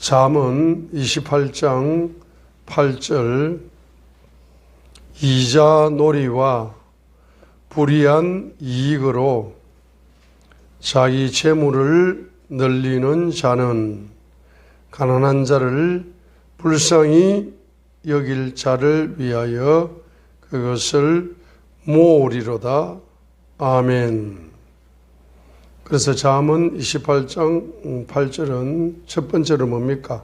잠언 28장 8절 이자 놀이와 불이한 이익으로 자기 재물을 늘리는 자는 가난한 자를 불쌍히 여길 자를 위하여 그것을 모으리로다. 아멘. 그래서 잠언 28장 8절은 첫 번째로 뭡니까?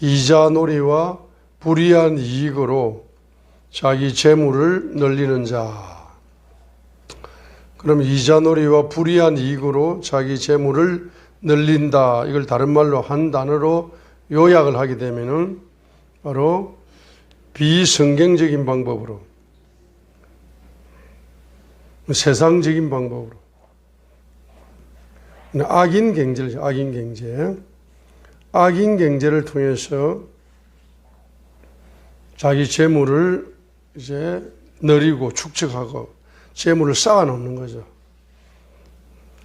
이자 놀이와 불이한 이익으로 자기 재물을 늘리는 자. 그럼 이자 놀이와 불이한 이익으로 자기 재물을 늘린다. 이걸 다른 말로 한 단어로 요약을 하게 되면은 바로 비성경적인 방법으로 세상적인 방법으로 악인 경제를 악인 경제 악인 경제를 통해서 자기 재물을 이제 늘리고 축적하고 재물을 쌓아 놓는 거죠.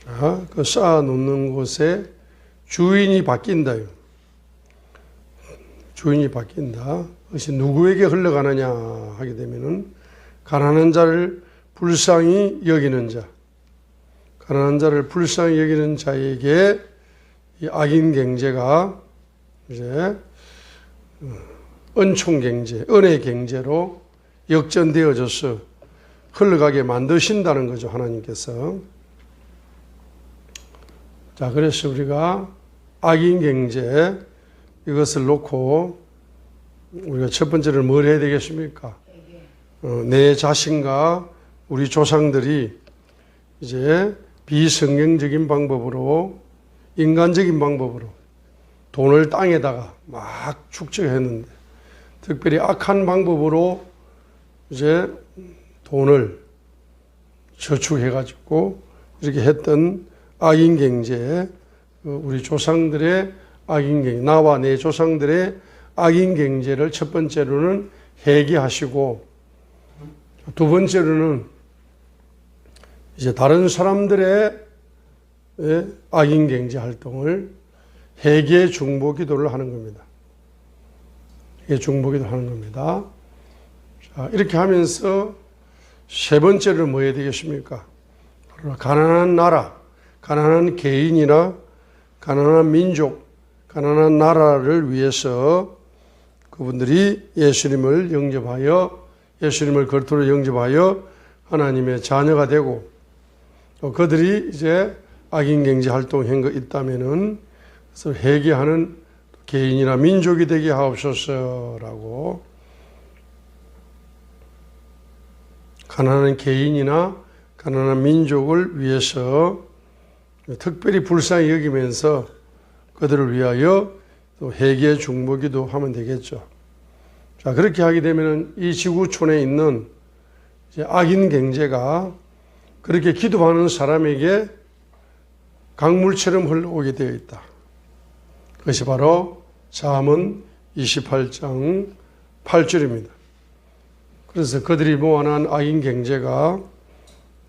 아, 그 쌓아 놓는 곳에 주인이 바뀐다요. 주인이 바뀐다. 그것이 누구에게 흘러가느냐 하게 되면은 가난한 자를 불쌍히 여기는 자, 가난한 자를 불쌍히 여기는 자에게 이 악인 경제가 이제 어, 은총 경제, 은혜 경제로 역전되어져서 흘러가게 만드신다는 거죠 하나님께서. 자, 그래서 우리가 악인 경제 이것을 놓고 우리가 첫 번째로 뭘 해야 되겠습니까? 어, 내 자신과 우리 조상들이 이제 비성경적인 방법으로 인간적인 방법으로 돈을 땅에다가 막 축적했는데 특별히 악한 방법으로 이제 돈을 저축해가지고 이렇게 했던 악인 경제, 어, 우리 조상들의 악인 경제, 나와 내 조상들의 악인 경제를 첫 번째로는 해기하시고 두 번째로는 이제 다른 사람들의 예, 악인 경제 활동을 해계 중보 기도를 하는 겁니다. 해계 중보 기도 하는 겁니다. 자, 이렇게 하면서 세 번째로 뭐 해야 되겠습니까? 가난한 나라, 가난한 개인이나 가난한 민족, 가난한 나라를 위해서 그분들이 예수님을 영접하여 예수님을 걸투로 영접하여 하나님의 자녀가 되고 또 그들이 이제 악인 경제 활동한 거 있다면은 그래서 회개하는 개인이나 민족이 되게 하옵소서라고 가난한 개인이나 가난한 민족을 위해서 특별히 불쌍히 여기면서 그들을 위하여 또 회개 중보기도 하면 되겠죠. 자 그렇게 하게 되면 이 지구촌에 있는 악인 경제가 그렇게 기도하는 사람에게 강물처럼 흘러오게 되어 있다. 그것이 바로 잠언 28장 8절입니다. 그래서 그들이 모아놓은 악인 경제가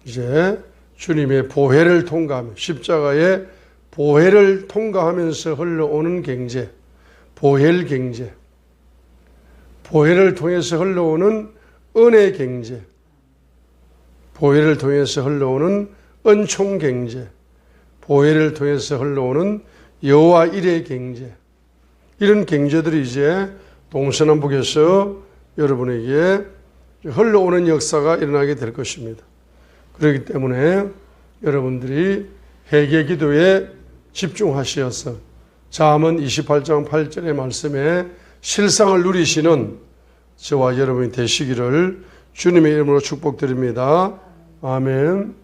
이제 주님의 보혜를 통과하며 십자가의 보혜를 통과하면서 흘러오는 경제, 보혈 경제, 보혜를 통해서 흘러오는 은혜 경제, 보혜를 통해서 흘러오는 은총 경제, 보혜를 통해서 흘러오는 여호와 일의 경제, 이런 경제들이 이제 동서남북에서 여러분에게 흘러오는 역사가 일어나게 될 것입니다. 그렇기 때문에 여러분들이 회개 기도에 집중하시어서 잠언 28장 8절의 말씀에 실상을 누리시는 저와 여러분이 되시기를 주님의 이름으로 축복드립니다. 아멘.